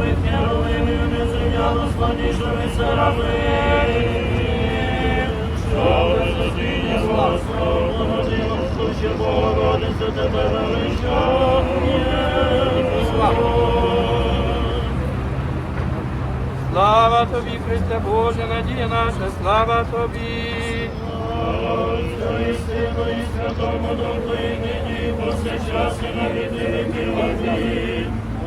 від херовимів, не зрівняно славнішими серафим. Що. Слава тобі, Христе Боже, надія наша, слава тобі. Отцю і Сину, і Святому Духу, і нині, і повсякчас, і на віки.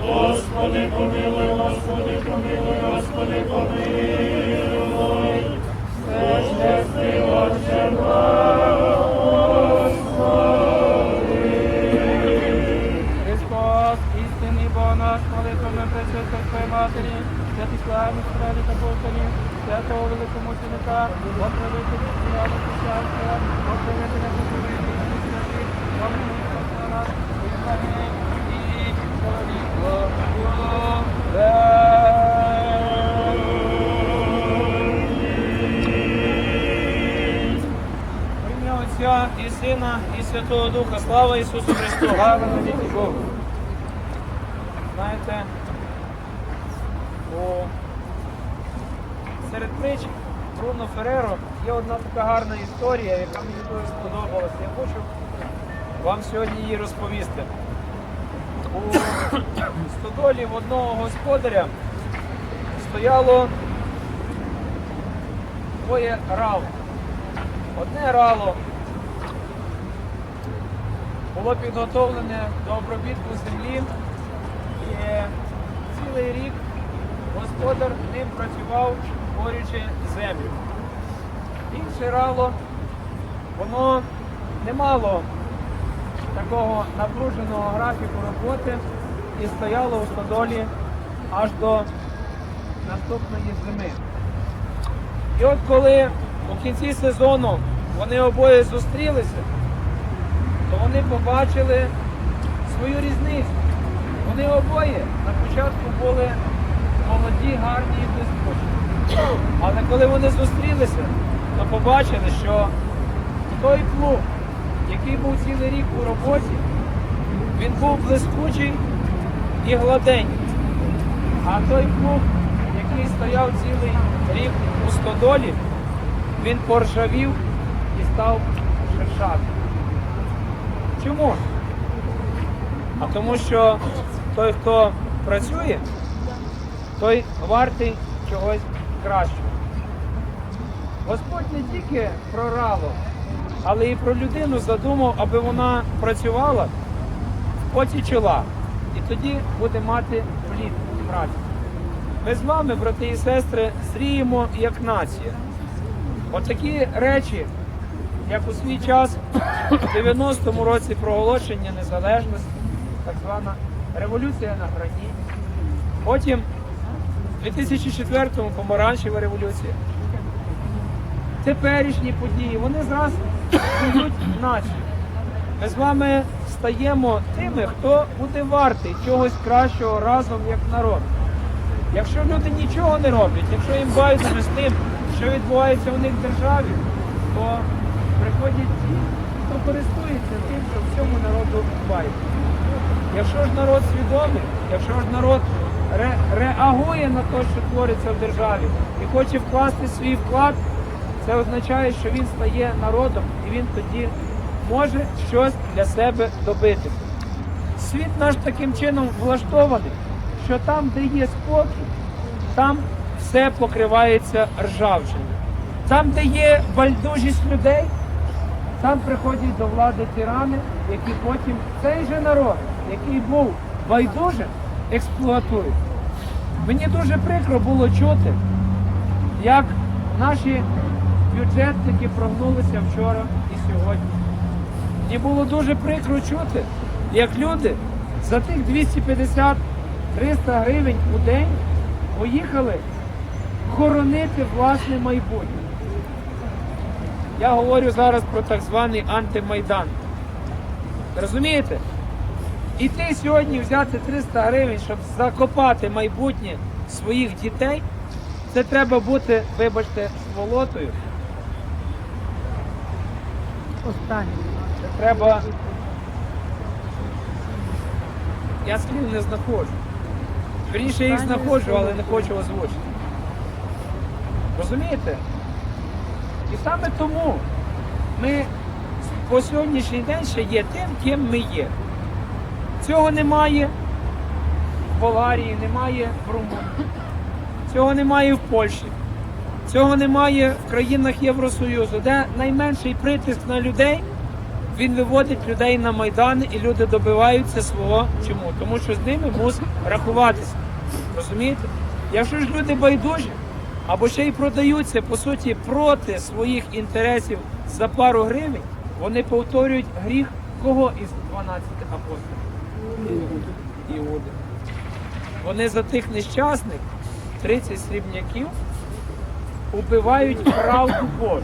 Господи, помилуй, Господи, помилуй, Господи, помилуй. Всечесний Отче Христос, істинний Бог наш, молитвами Пресвятої Твоєї Матері, святих славних справі та Богоні, святого великомученика, отравителя святого християнства, отравителя Божових, святих, Отця і Сина, і Святого Духа, слава Ісусу Христу, слава навіки Богу. Знаєте, у... серед притч Бруно Фереро є одна така гарна історія, яка мені дуже сподобалася. Я хочу вам сьогодні її розповісти. У стодолі в одного господаря стояло двоє рал. Одне рало було підготовлене до обробітку землі і цілий рік господар ним працював, борючи землю. Інше рало, воно не мало такого напруженого графіку роботи і стояло у стодолі аж до наступної зими. І от коли у кінці сезону вони обоє зустрілися, то вони побачили свою різницю. Вони обоє на початку були молоді, гарні і блискучі. Але коли вони зустрілися, то побачили, що той плуг, який був цілий рік у роботі, він був блискучий і гладенький. А той плуг, який стояв цілий рік у стодолі, він поржавів і став шершавим. Чому? А тому що той, хто працює, той вартий чогось кращого. Господь не тільки про рало, але і про людину задумав, аби вона працювала поті чола. І тоді буде мати плід праці. Ми з вами, брати і сестри, зріємо як нація. Отакі речі, як у свій час, в 90-му році проголошення незалежності, так звана революція на грані. Потім в 2004-му помаранчева революція. Теперішні події, вони зразу будуть націю. Ми з вами стаємо тими, хто буде вартий чогось кращого разом як народ. Якщо люди нічого не роблять, якщо їм байдуже з тим, що відбувається у них в державі, то приходять ті, хто користується тим, що всьому народу байдуже. Якщо ж народ свідомий, якщо ж народ ре- реагує на те, що твориться в державі, і хоче вкласти свій вклад, це означає, що він стає народом і він тоді може щось для себе добити. Світ наш таким чином влаштований, що там, де є спокій, там все покривається ржавчиною. Там, де є байдужість людей, там приходять до влади тирани, які потім цей же народ, який був байдужим, експлуатують. Мені дуже прикро було чути, як наші бюджетники прогнулися вчора і сьогодні. Мені було дуже прикро чути, як люди за тих 250-300 гривень у день поїхали хоронити власне майбутнє. Я говорю зараз про так званий антимайдан. Розумієте? І ти сьогодні взяти 300 гривень, щоб закопати майбутнє своїх дітей, це треба бути, вибачте, сволотою. Останнє. Це треба. Я слів не знаходжу. Вірніше я їх знаходжу, але не хочу озвучити. Розумієте? І саме тому ми по сьогоднішній день ще є тим, ким ми є. Цього немає в Болгарії, немає в Румунії, цього немає в Польщі, цього немає в країнах Євросоюзу, де найменший притиск на людей, він виводить людей на майдани і люди добиваються свого чому? Тому що з ними мусить рахуватися. Розумієте? Якщо ж люди байдужі, або ще й продаються по суті проти своїх інтересів за пару гривень, вони повторюють гріх кого із 12 апостолів? Іуди. Вони за тих нещасних 30 срібняків убивають правду Божу.